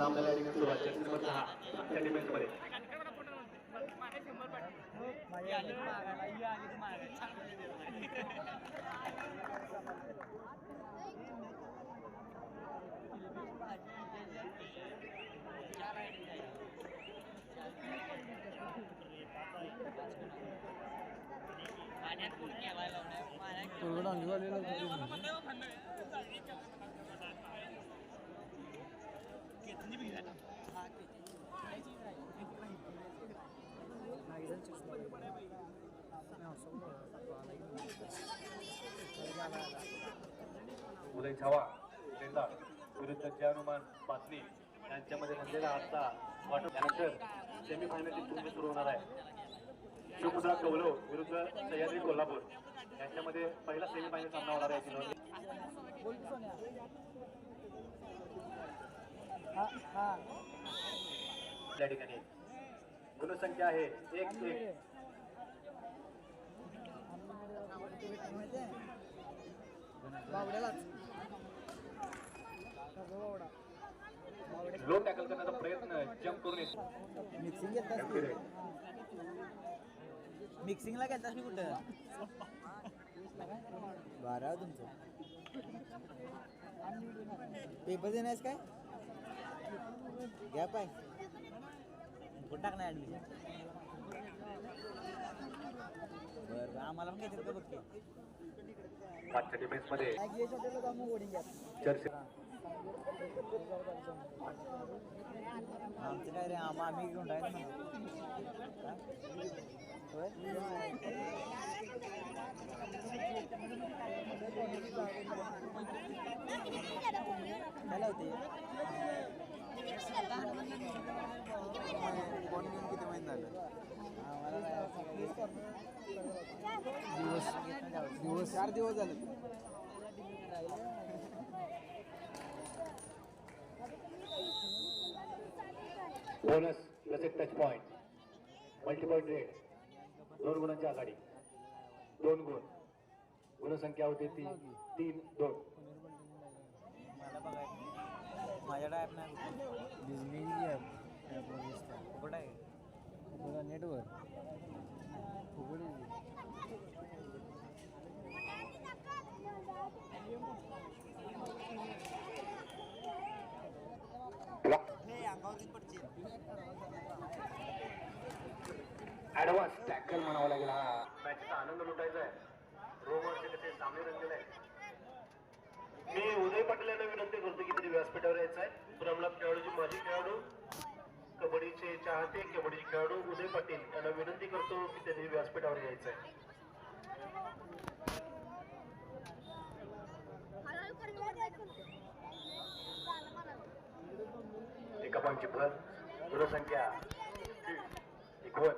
या ठिकाणी सुरुवात जर्सी नंबर सहा त्या डिफेन्समध्ये उदय छावा रेंदा विरुद्ध जयनुमान बातमी यांच्यामध्ये रंगलेला आजचा वाटप त्यानंतर सेमीफायनलची तुमची सुरू होणार आहे. शिवपुत्रा कौलव विरुद्ध सह्याद्री कोल्हापूर यांच्यामध्ये पहिला सेमीफायनल सामना होणार आहे त्या ठिकाणी. गुणसंख्या आहे एक एक. लो टॅकल करण्याचा प्रयत्न जम्प करून येतो. मिक्सिंग घेतास गंभीर आहे. मिक्सिंगला घेतास मी कुठं? बारा तुमचं. पेपर देण्यास काय? घ्या पाय कुठं टाकणार ॲडमिशन बरं आम्हाला पण घेतात का बघ की? पाचच्या डिफेन्समध्ये चर्चा आमचं काय रे आम्हा आम्ही घेऊन राहिलो काय होते कोण घेऊन किती महिने झालं? दिवस. दिवस चार दिवस झाले. बोनस प्लस एक टच पॉइंट मल्टीपॉइंट रेट दोन गुणांची आघाडी. दोन गुण. गुणसंख्या होती ती तीन दोन. मला बघायचं माझ्याकडे ॲप नाही डिझनी ॲप कुठं आहे? नेटवर. ऍडव्हान्स टॅकल म्हणावा लागेल हा. मॅचचा आनंद लुटायचा आहे. रोमरचे कसे सामने रंगले आहे मी उदय पाटील यांना विनंती करतो की तरी व्यासपीठावर यायचं आहे. प्रमलाप खेळाडूची माजी खेळाडू कबड्डीचे चाहते कबड्डी खेळाडू उदय पाटील यांना विनंती करतो की त्यांनी व्यासपीठावर यायचं आहे एका पॉईंटची भर गुणसंख्या एकवट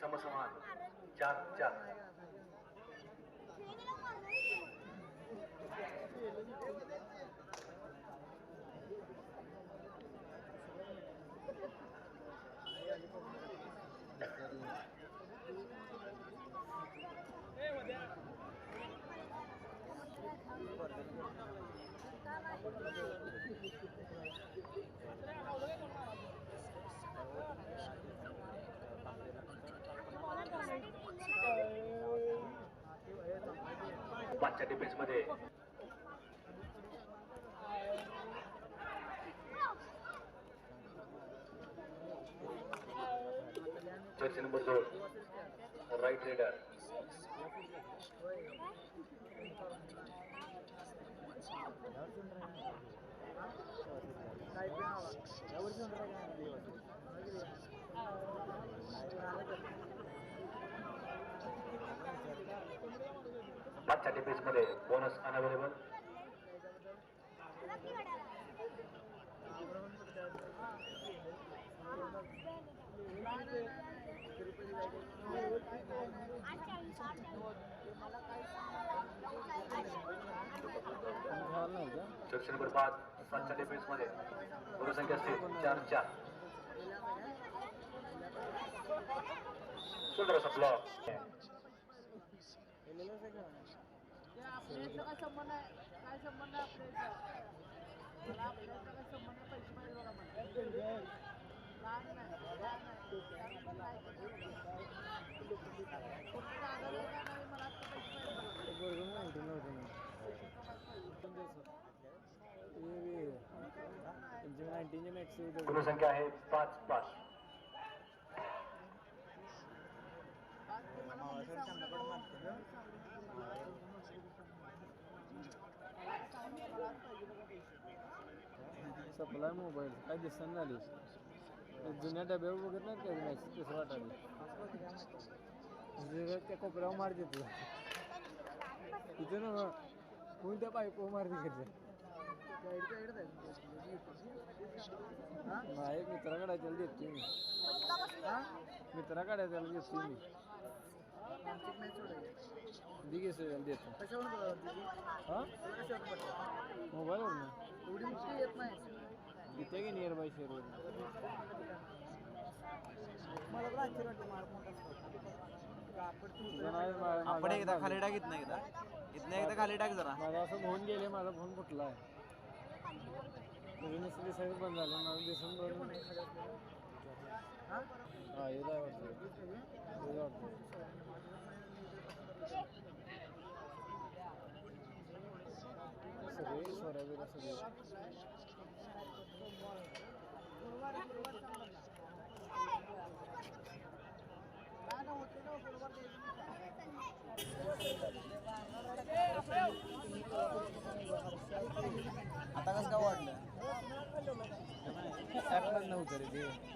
समसमान चार चार. पाचच्या डिफेन्समध्ये जर्सी नंबर दोन राईट रेडर पाचच्या डिपेजमध्ये बोनस अनअवेलेबल जर्सी नंबर पाच पाचच्या डिफेन्समध्ये गुरुसंख्या असते चार चार. सुंदर असा ब्लॉक आपल्याचा काय संबंध आहे. काय संबंध आहे आपल्याचा मला आपल्याचा काय संबंध आहे पैसे पाहिजे बघा मला. नाईन्टीनचे मॅक्स गुणसंख्या आहे पाच पाच. Supply mobile. काय दिसन झाली. जुन्या डब्यावर बघत नाही काय मॅच कसं वाटायला त्या कोपऱ्यावर मार देतो तिथे ना कोणत्या पाईप मारते तिकडे नाही मित्राकडे त्याला देतो मी. मित्राकडे त्याला देतो मी. दिगे त्याला देतो. हा? मोबाईलवर ना इथे की नियर बाय शेअरवर तुझं नाव मा- आपण एकदा खाली. टाक इथनं एकदा. इथनं एकदा खाली टाक जरा. माझा असं होऊन गेले माझा फोन फुटला आहे. नुसतं दिसायचं बंद झालं माझं दिसून बंद हा येत आहे वाटतं सगळे सोऱ्या सगळे आता कसं काय वाढलं? ॲपमधनं नव्हतं रे ते.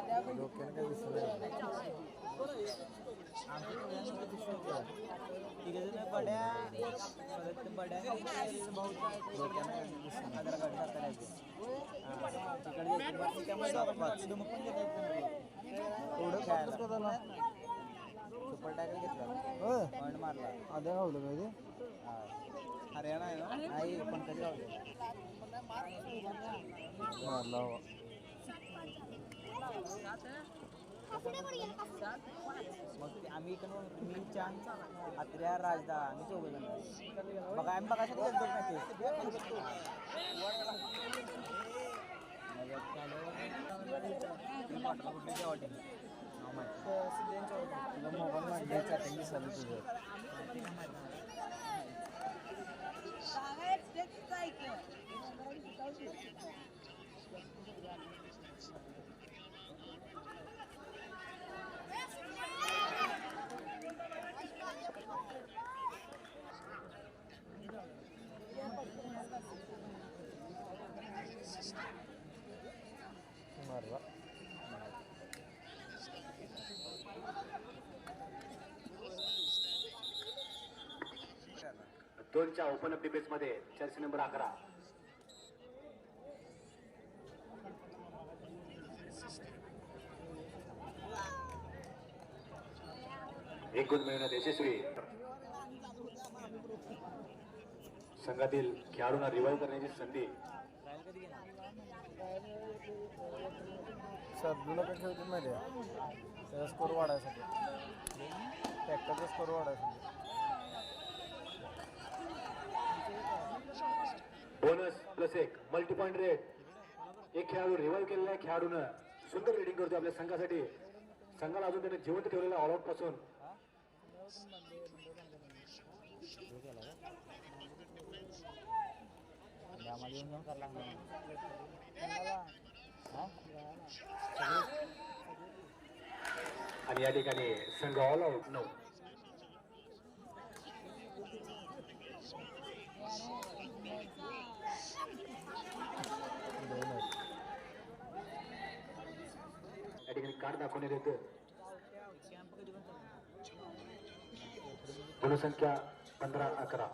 डोक्यानं काय बड्या परत बड्या डोक्यानं काय आधार कार्ड त्यामुळे एवढं सुपर टायगर घेतला पॉईंट मारला आद्या गावलं ते हरियाणा आहे ना? नाही पंकज गावले मारला हो. मग ते आम्ही इकडून मी चान अत्र्या राजदा आम्ही चौघ जण बघा आम्ही बघायसाठी गेलो मॅचेस कुठली मोबाईल तुझं मारला दोनच्या ओपन अप डिबेट्समध्ये चर्चा नंबर अकरा. एक गुण मिळवण्यात यशस्वी. संघातील खेळाडूंना रिवाईव्ह करण्याची संधी. सर्दूला काय खेळतो माहिती आहे? त्याचा स्कोर वाढायसाठी. ट्रॅक्टरचा स्कोर वाढायसाठी. बोनस प्लस एक. मल्टीपॉइंट रेट एक खेळाडू रिव्हल केलेला आहे खेळाडूनं. सुंदर रेडिंग करतो आपल्या संघासाठी. संघाला अजून त्याने जिवंत ठेवलेला ऑलआउटपासून. आम्हाला येऊन जाऊन करायला आणि या ठिकाणी संघ ऑल आउट नऊ या ठिकाणी कार्ड दाखवण्यात येतं गुणसंख्या पंधरा अकरा.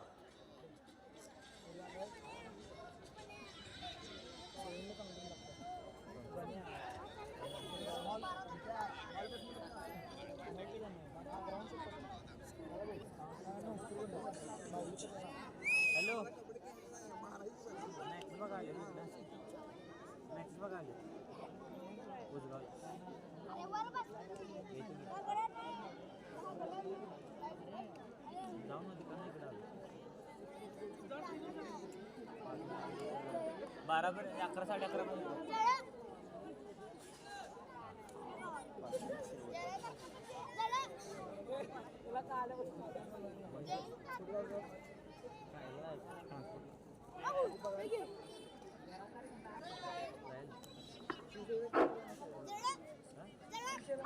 बारा पर्यंत अकरा साडे अकरा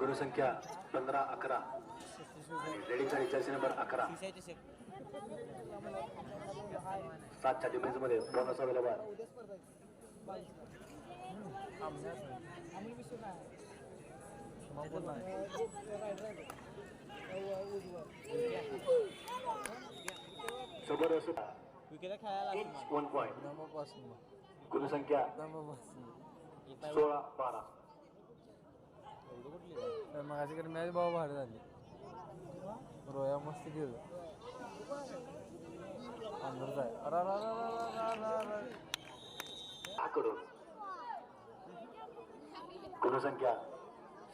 गुरुसंख्या पंधरा अकरा. रेडिंगचा रिचार्ज नंबर अकरा. सातच्या डिमेन्समध्ये बोनस अवेलेबल मग पण वन पॉईंट दमापासून गुणसंख्या सोळा बारा. मग मॅच भाऊ भारी झाली. रोया मस्त गेलो आकडून. गुणसंख्या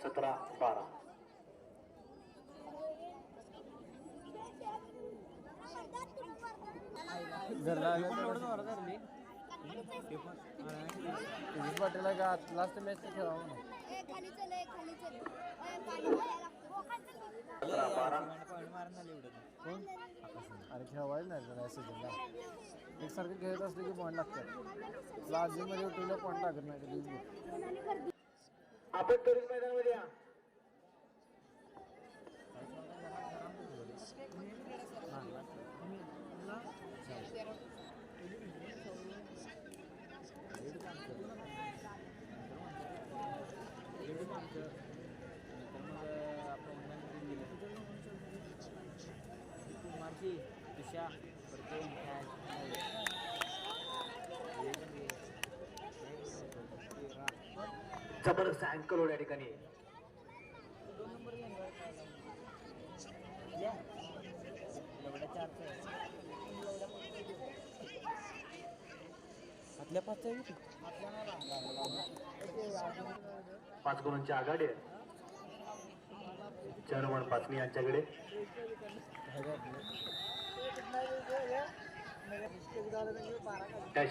सतरा बारा. पाटीलला का लास्ट मॅच खेळावं ना अरे खेळवायला नाही त्याला या सीझनला खेळत असले की पॉईंट लागतात लाजीमध्ये उठवलं पॉईंट लागत नाही आपण तरुण मैदानामध्ये या. जबरदस्त अँकर होईल या ठिकाणी. पाच गुणांची आघाडी आहे. चरमण पाचणी यांच्याकडे.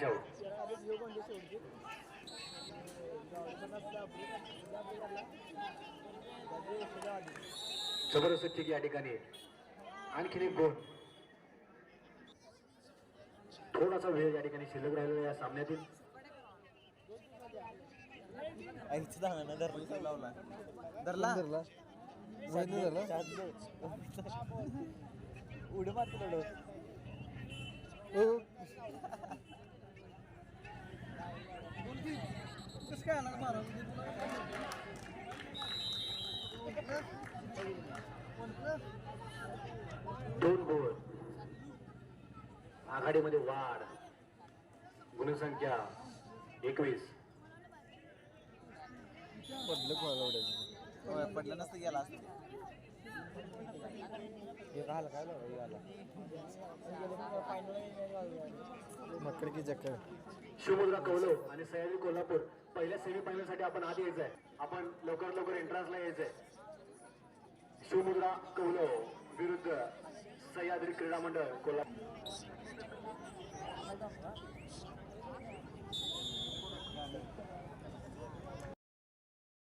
आउट जबरदस्त ठीक या ठिकाणी आणखीन एक गोल. थोडासा वेळ या ठिकाणी शिल्लक राहिलेला या सामन्यातील. उडी मारतो दोन गोल आघाडीमध्ये वाढ. गुणसंख्या एकवीस. पडलं होय, पडलं नसतं गेला असतं मकर की चक्कर शिवमुद्रा कौलव आणि सह्याद्री कोल्हापूर. पहिल्या सेमीफायनलसाठी आपण आधी यायचंय. आपण लवकर लवकर एंट्रन्सला यायचंय. शिवमुद्रा कौलव विरुद्ध सह्याद्री क्रीडा मंडळ कोल्हापूर.